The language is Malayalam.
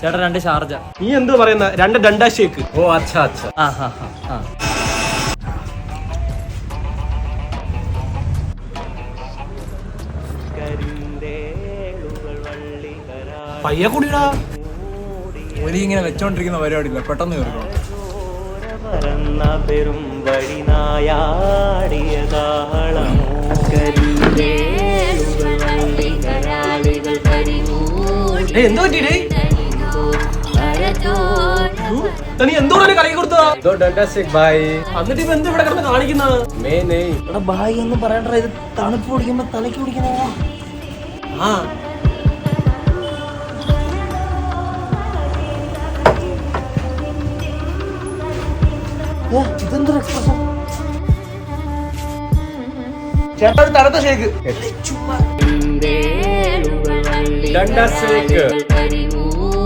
ചേട്ടാ രണ്ട് ഷാർജ നീ എന്ത് പറയുന്ന? രണ്ട് ഡണ്ടാ ഷേക്ക് ഓ അച്ഛാ അച്ഛാ. ആ ഹാ ഹാ പയ്യ കുടിടാ ഒലി ഇങ്ങനെ വെച്ചോണ്ടിരിക്കുന്ന പരിപാടിയില്ല. പെട്ടെന്ന് തീർക്കണം എന്തോ പെരും കരാളികൾ മരത്തോളം നീ എന്തോടെ കലക്കി കൊടുത്തതാ? ദോ ഡണ്ടാ ഷേക്ക് ബായ് എന്നിട്ട് ഇപ്പൊ എന്ത് ഇവിടെ കിടന്ന് കാണിക്കുന്നത്? എടാ ബായി ഒന്നും പറയണ്ട ഇത് തണുപ്പ് പിടിക്കുമ്പോ തലയ്ക്ക് പിടിക്കുന്നതാ ആ. ഇതെന്തൊരു എക്സ്പ്രഷൻ ചേട്ടാ ഒരു തണുത്ത ഷേക്ക് ഡണ്ടാ ഷേക്ക് പരിമൂടി